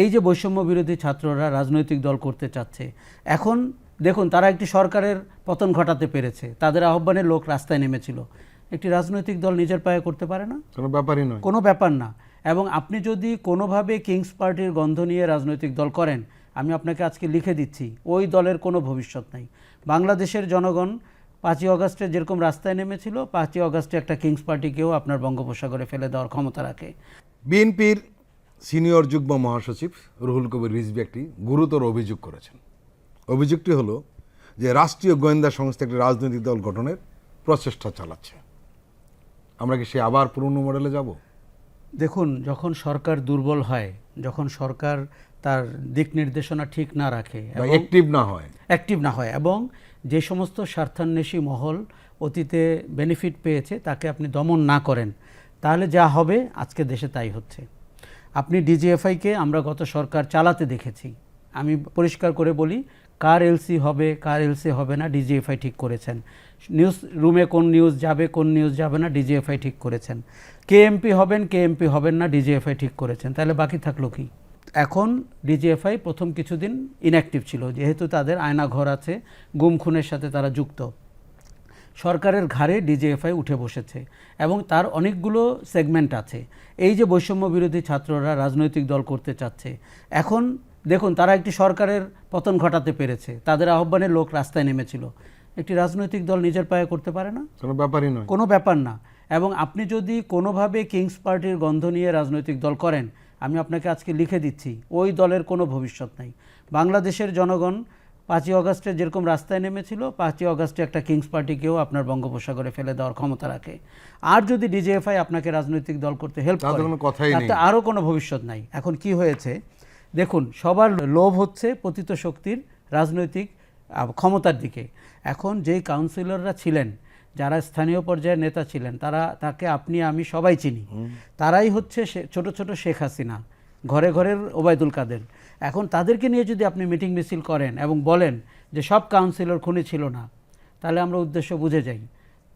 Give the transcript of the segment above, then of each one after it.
এই যে বৈষম্য বিরোধী ছাত্ররা রাজনৈতিক দল করতে চাচ্ছে এখন দেখুন তারা একটি সরকারের পতন ঘটাতে পেরেছে। তাদের আহ্বানে লোক রাস্তায় নেমেছিল। একটি রাজনৈতিক দল নিজের পায়ে করতে পারে না? কোনো ব্যাপারই নয়। কোনো ব্যাপার না। এবং আপনি যদি কোনোভাবে কিংস পার্টির গন্ধ নিয়ে রাজনৈতিক দল করেন আমি আপনাকে আজকে লিখে দিচ্ছি ওই দলের কোনো ভবিষ্যৎ নাই। বাংলাদেশের জনগণ পাঁচই অগস্টে যেরকম রাস্তায় নেমেছিল পাঁচই অগস্টে একটা কিংস পার্টিকেও আপনার বঙ্গোপসাগরে ফেলে দেওয়ার ক্ষমতা রাখে। বিএনপির সিনিয়র যুগ্ম মহাসচিব রুহুল কবির রিজভি একটি গুরুতর অভিযোগ করেছেন। অভিযোগটি হলো যে রাষ্ট্রীয় গোয়েন্দা সংস্থা একটি রাজনৈতিক দল গঠনের প্রচেষ্টা চালাচ্ছে। আমরা কি সে আবার পুরনো মডেলে যাব? দেখুন যখন সরকার দুর্বল হয় যখন সরকার তার দিক নির্দেশনা ঠিক না রাখে এবং অ্যাক্টিভ না হয়। অ্যাক্টিভ না হয় এবং যে সমস্ত স্বার্থান্বেষী মহল অতীতে বেনিফিট পেয়েছে তাকে আপনি দমন না করেন তাহলে যা হবে আজকে দেশে তাই হচ্ছে। আপনি ডিজিএফআইকে আমরা গত সরকার চালাতে দেখেছি। আমি পরিষ্কার করে বলি, কার এলসি হবে, কার এলসি হবে না ডিজিএফআই ঠিক করেছেন। নিউজ রুমে কোন নিউজ যাবে, কোন নিউজ যাবে না ডিজিএফআই ঠিক করেছেন। কে এমপি হবেন কে এমপি হবেন না ডিজিএফআই ঠিক করেছেন। তাহলে বাকি থাকল কি? এখন ডিজিএফআই প্রথম কিছুদিন ইনঅ্যাক্টিভ ছিল, যেহেতু তাদের আয়না ঘর আছে, গুম খুনের সাথে তারা যুক্ত। সরকারের ঘাড়ে ডিজিএফআই উঠে বসেছে এবং তার অনেকগুলো সেগমেন্ট আছে। এই যে বৈষম্য বিরোধী ছাত্ররা রাজনৈতিক দল করতে চাচ্ছে এখন দেখুন তারা একটি সরকারের পতন ঘটাতে পেরেছে। তাদের আহ্বানে লোক রাস্তায় নেমেছিল। একটি রাজনৈতিক দল নিজের পায়ে করতে পারে না? কোনো ব্যাপারই নয়। কোনো ব্যাপার না। এবং আপনি যদি কোনোভাবে কিংস পার্টির গন্ধ নিয়ে রাজনৈতিক দল করেন আমি আপনাকে আজকে লিখে দিচ্ছি ওই দলের কোনো ভবিষ্যৎ নাই। বাংলাদেশের জনগণ পাঁচই অগস্টে যেরকম রাস্তায় নেমেছিল পাঁচই অগস্টে একটা কিংস পার্টিকেও আপনার বঙ্গোপসাগরে ফেলে দেওয়ার ক্ষমতা রাখে। আর যদি ডিজিএফআই আপনাকে রাজনৈতিক দল করতে হেল্প করে। তাতে আরও কোনো ভবিষ্যৎ নাই। এখন কি হয়েছে? দেখুন সবার লোভ হচ্ছে পতিত শক্তির রাজনৈতিক ক্ষমতার দিকে। এখন যেই কাউন্সিলররা ছিলেন যারা স্থানীয় পর্যায়ের নেতা ছিলেন তারা তাকে আপনি আমি সবাই চিনি। তারাই হচ্ছে ছোট ছোট শেখ হাসিনা। ঘরে ঘরের ওবায়দুল কাদের। এখন তাদেরকে নিয়ে যদি আপনি মিটিং মিছিল করেন এবং বলেন যে সব কাউন্সিলর খুনি ছিল না, তাহলে আমরা উদ্দেশ্য বুঝে যাই।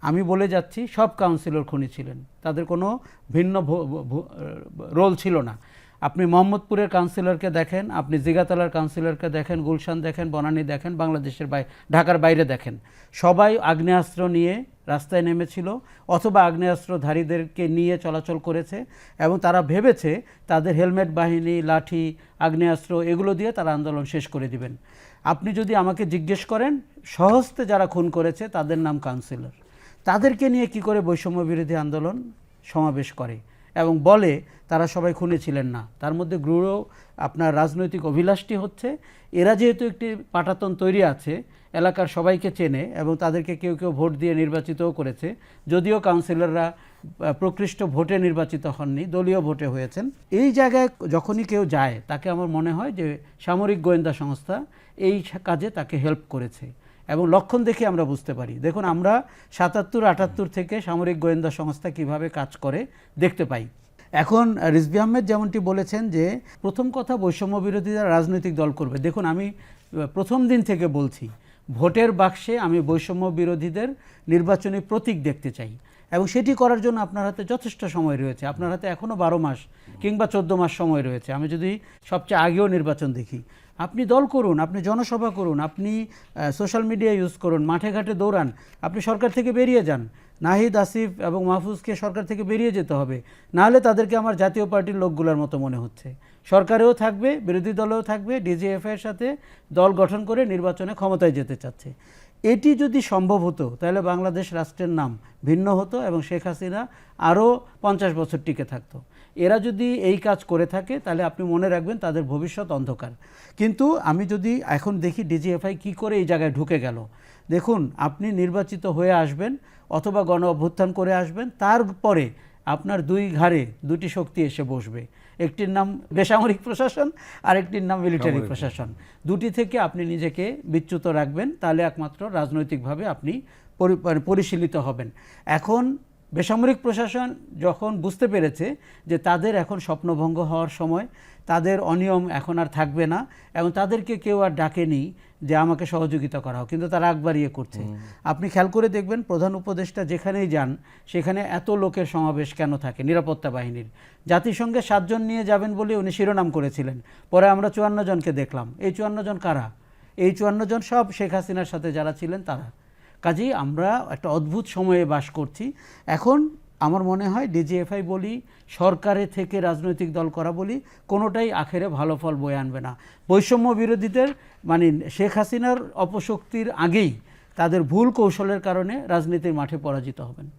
আমি বলে যাচ্ছি, সব কাউন্সিলর খুনি ছিলেন। তাদের কোনো ভিন্ন রোল ছিল না। আপনি মোহাম্মদপুরের কাউন্সিলরকে দেখেন, আপনি জিগাতলার কাউন্সিলরকে দেখেন, গুলশান দেখেন, বনানী দেখেন, বাংলাদেশের বাই ঢাকার বাইরে দেখেন। সবাই আগ্নেয়াস্ত্র নিয়ে রাস্তায় নেমেছিল, অথবা আগ্নেয়াস্ত্রধারীদেরকে নিয়ে চলাচল করেছে, এবং তারা ভেবেছে তাদের হেলমেট, বাহিনী, লাঠি, আগ্নেয়াস্ত্র এগুলো দিয়ে তারা আন্দোলন শেষ করে দিবেন। আপনি যদি আমাকে জিজ্ঞেস করেন, সহস্তে যারা খুন করেছে তাদের নাম কাউন্সিলর। তাদেরকে নিয়ে কি করে বৈষম্য বিরোধী আন্দোলন সমাবেশ করে? এবং বলে তারা সবাই খুনে ছিলেন না। তার মধ্যে গৃহ আপনার রাজনৈতিক অভিলাষটি হচ্ছে, এরা যেহেতু একটি পাটাতন তৈরি আছে, এলাকার সবাইকে চেনে এবং তাদেরকে কেউ কেউ ভোট দিয়ে নির্বাচিতও করেছে, যদিও কাউন্সিলররা প্রকৃষ্ট ভোটে নির্বাচিত হননি, দলীয় ভোটে হয়েছেন। এই জায়গায় যখনই কেউ যায়, তাকে আমার মনে হয় যে সামরিক গোয়েন্দা সংস্থা এই কাজে তাকে হেল্প করেছে। এবং লক্ষণ দেখে আমরা বুঝতে পারি। দেখুন, আমরা সাতাত্তর, আটাত্তর থেকে সামরিক গোয়েন্দা সংস্থা কীভাবে কাজ করে দেখতে পাই। এখন রিজবি আহমেদ যেমনটি বলেছেন যে, প্রথম কথা বৈষম্য বিরোধীরা রাজনৈতিক দল করবে। দেখুন, আমি প্রথম দিন থেকে বলছি, ভোটের বাক্সে আমি বৈষম্য বিরোধীদের নির্বাচনী প্রতীক দেখতে চাই। এবং সেটি করার জন্য আপনার হাতে যথেষ্ট সময় রয়েছে। আপনার হাতে এখনও বারো মাস কিংবা চোদ্দ মাস সময় রয়েছে। আমি যদি সবচেয়ে আগেও নির্বাচন দেখি, আপনি দল করুন, আপনি জনসভা করুন, আপনি সোশ্যাল মিডিয়া ইউজ করুন, মাঠে ঘাটে দৌড়ান, আপনি সরকার থেকে বেরিয়ে যান। নাহিদ, আসিফ এবং মাহফুজকে সরকার থেকে বেরিয়ে যেতে হবে। নাহলে তাদেরকে আমার জাতীয় পার্টির লোকগুলোর মতো মনে হচ্ছে। সরকারেও থাকবে, বিরোধী দলেও থাকবে ডিজিএফ এর সাথে দল গঠন করে নির্বাচনে ক্ষমতায় যেতে চাচ্ছে। এটি যদি সম্ভব হতো, তাহলে বাংলাদেশ রাষ্ট্রের নাম ভিন্ন হতো এবং শেখ হাসিনা আরও পঞ্চাশ বছর টিকে থাকতো। এরা যদি এই কাজ করে থাকে, তাহলে আপনি মনে রাখবেন তাদের ভবিষ্যৎ অন্ধকার। কিন্তু আমি যদি এখন দেখি ডিজিএফআই কি করে এই জায়গায় ঢুকে গেল, দেখুন, আপনি নির্বাচিত হয়ে আসবেন অথবা গণ অভ্যুত্থান করে আসবেন, তারপরে আপনার দুই ঘাড়ে দুটি শক্তি এসে বসবে। একটির নাম বেসামরিক প্রশাসন আর একটির নাম মিলিটারি প্রশাসন। দুটি থেকে আপনি নিজেকে বিচ্যুত রাখবেন তাহলে একমাত্র রাজনৈতিকভাবে আপনি পরিশীলিত হবেন। এখন বেসামরিক প্রশাসন যখন বুঝতে পেরেছে যে তাদের এখন স্বপ্নভঙ্গ হওয়ার সময় তাদের অনিয়ম এখন আর থাকবে না এবং তাদেরকে কেউ আর ডাকেনি যে আমাকে সহযোগিতা করা হোক কিন্তু তারা আগ বাড়িয়ে করছে। আপনি খেয়াল করে দেখবেন প্রধান উপদেষ্টা যেখানেই যান সেখানে এত লোকের সমাবেশ কেন থাকে? নিরাপত্তা বাহিনীর। জাতিসংঘে সাতজন নিয়ে যাবেন বলে উনি শিরোনাম করেছিলেন। পরে আমরা চুয়ান্ন জনকে দেখলাম। এই চুয়ান্ন জন কারা? এই চুয়ান্ন জন সব শেখ হাসিনার সাথে যারা ছিলেন তারা। কাজেই আমরা একটা অদ্ভুত সময়ে বাস করছি। এখন আমার মনে হয় ডিজিএফআই বলি, সরকারে থেকে রাজনৈতিক দল করা বলি, কোনোটাই আখেরে ভালো ফল বয়ে আনবে না। বৈষম্য বিরোধীদের মানে শেখ হাসিনার অপশক্তির আগেই তাদের ভুল কৌশলের কারণে রাজনীতির মাঠে পরাজিত হবেন।